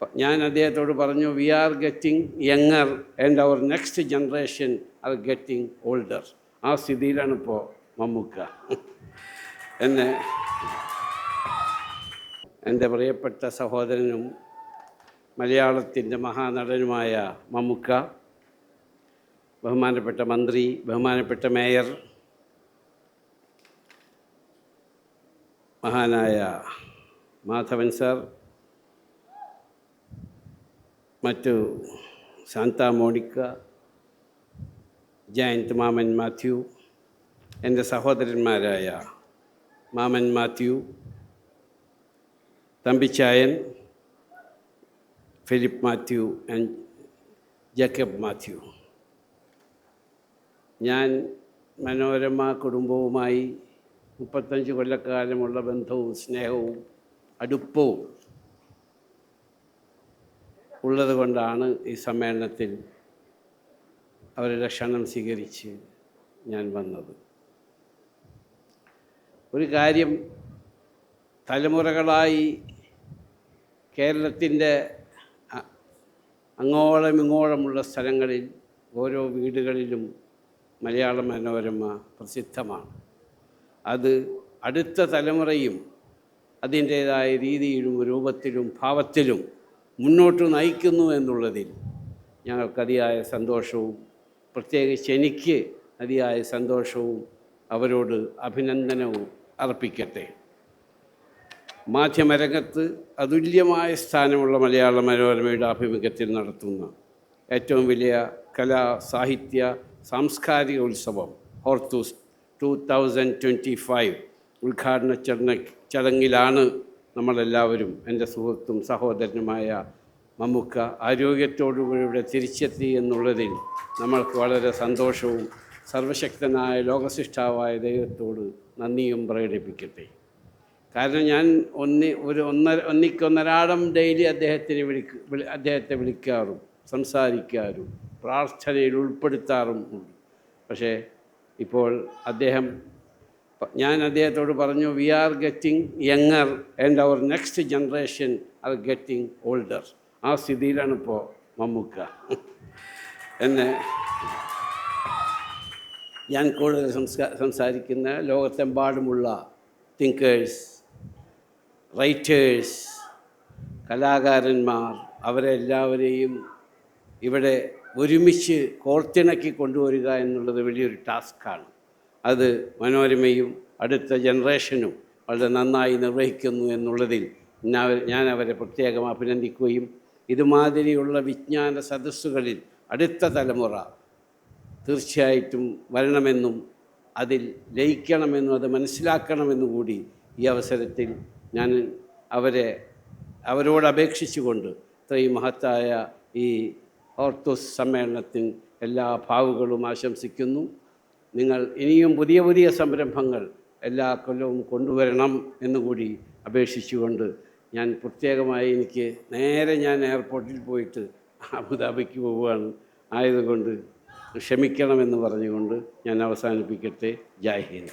ഞാൻ അദ്ദേഹത്തോട് പറഞ്ഞു we are getting younger and our next generation are getting older ആ സ്ഥിതിയിലാണ് ഇപ്പോൾ മമ്മൂക്ക. എന്നെ എന്റെ പ്രിയപ്പെട്ട സഹോദരനും മലയാളത്തിന്റെ മഹാനടനുമായ മമ്മൂക്ക ബഹുമാനപ്പെട്ട മന്ത്രി ബഹുമാനപ്പെട്ട മേയർ മഹാനായ മാധവൻ സാർ മറ്റു ശാന്ത മോണിക്ക ജയന്ത് മാമൻ മാത്യു എന്റെ സഹോദരന്മാരായ മാമൻ മാത്യു തമ്പിച്ചായൻ ഫിലിപ്പ് മാത്യു ആൻഡ് ജേക്കബ് മാത്യു. ഞാൻ മനോരമ കുടുംബവുമായി മുപ്പത്തഞ്ച് കൊല്ലക്കാലമുള്ള ബന്ധവും സ്നേഹവും അടുപ്പവും ഉള്ളത് കൊണ്ടാണ് ഈ സമ്മേളനത്തിൽ അവരുടെ ക്ഷണം സ്വീകരിച്ച് ഞാൻ വന്നത്. ഒരു കാര്യം തലമുറകളായി കേരളത്തിന്റെ അങ്ങോളം ഇങ്ങോളമുള്ള സ്ഥലങ്ങളിൽ ഓരോ വീടുകളിലും മലയാള മനോരമ പ്രസിദ്ധമാണ്. അത് അടുത്ത തലമുറയും അതിന്റേതായ രീതിയിലും രൂപത്തിലും ഭാവത്തിലും മുന്നോട്ട് നയിക്കുന്നു എന്നുള്ളതിൽ ഞങ്ങൾക്ക് അതിയായ സന്തോഷവും പ്രത്യേകിച്ച് എനിക്ക് അതിയായ സന്തോഷവും അവരോട് അഭിനന്ദനവും അർപ്പിക്കട്ടെ. മാധ്യമരംഗത്ത് അതുല്യമായ സ്ഥാനമുള്ള മലയാള മനോരമയുടെ ആഭിമുഖ്യത്തിൽ നടത്തുന്ന ഏറ്റവും വലിയ കലാ സാഹിത്യ സാംസ്കാരിക ഉത്സവം Hortus two thousand twenty five ഉദ്ഘാടന ചടങ്ങ് ചടങ്ങിലാണ് നമ്മളെല്ലാവരും എന്റെ സുഹൃത്തും സഹോദരനുമായ മമ്മുക്ക ഇവിടെ തിരിച്ചെത്തി എന്നുള്ളതിൽ നമ്മൾക്ക് വളരെ സന്തോഷവും സർവശക്തനായ ലോകസിഷ്ഠാവായ ദൈവത്തോട് നന്ദിയും പ്രകടിപ്പിക്കട്ടെ. കാരണം ഞാൻ ഒന്നി ഒരു ഒന്നര ഒന്നിക്കൊന്നരാടം ഡെയിലി അദ്ദേഹത്തിന് വിളിക്ക് വിളി അദ്ദേഹത്തെ വിളിക്കാറും സംസാരിക്കാറും പ്രാർത്ഥനയിൽ ഉൾപ്പെടുത്താറും ഉണ്ട്. പക്ഷേ ഇപ്പോൾ അദ്ദേഹം ഞാൻ അദ്ദേഹത്തോട് പറഞ്ഞു we are getting younger and our next generation are getting older ആ സ്ഥിതിയിലാണ് ഇപ്പോൾ മമ്മൂക്ക. എന്നെ ഞാൻ കൂടുതൽ സംസ്കാ സംസാരിക്കുന്ന ലോകത്തെമ്പാടുമുള്ള തിങ്കേഴ്സ് റൈറ്റേഴ്സ് കലാകാരന്മാർ അവരെല്ലാവരെയും ഇവിടെ ഒരുമിച്ച് കോർത്തിണക്കി കൊണ്ടുവരിക എന്നുള്ളത് വലിയൊരു ടാസ്ക്കാണ് അത് മനോരമയും അടുത്ത ജനറേഷനും വളരെ നന്നായി നിർവഹിക്കുന്നു എന്നുള്ളതിൽ ഞാൻ- അവരെ പ്രത്യേകം അഭിനന്ദിക്കുകയും ഇതുമാതിരിയുള്ള വിജ്ഞാന സദസ്സുകളിൽ അടുത്ത തലമുറ തീർച്ചയായിട്ടും വരണമെന്നും അതിൽ ലയിക്കണമെന്നും അത് മനസ്സിലാക്കണമെന്നും കൂടി ഈ അവസരത്തിൽ ഞാൻ അവരെ അവരോട് അപേക്ഷിച്ചുകൊണ്ട് ഇത്രയും മഹത്തായ ഈ ഓർത്തോസ് സമ്മേളനത്തിന് എല്ലാ ഭാവുകളും ആശംസിക്കുന്നു. നിങ്ങൾ ഇനിയും പുതിയ പുതിയ സംരംഭങ്ങൾ എല്ലാ കൊല്ലവും കൊണ്ടുവരണം എന്നുകൂടി അപേക്ഷിച്ചുകൊണ്ട് ഞാൻ പ്രത്യേകമായി എനിക്ക് നേരെ ഞാൻ എയർപോർട്ടിൽ പോയിട്ട് അബുദാബിക്ക് പോവുകയാണ്. ആയതുകൊണ്ട് ക്ഷമിക്കണമെന്ന് പറഞ്ഞുകൊണ്ട് ഞാൻ അവസാനിപ്പിക്കട്ടെ. ജയ് ഹിന്ദ്.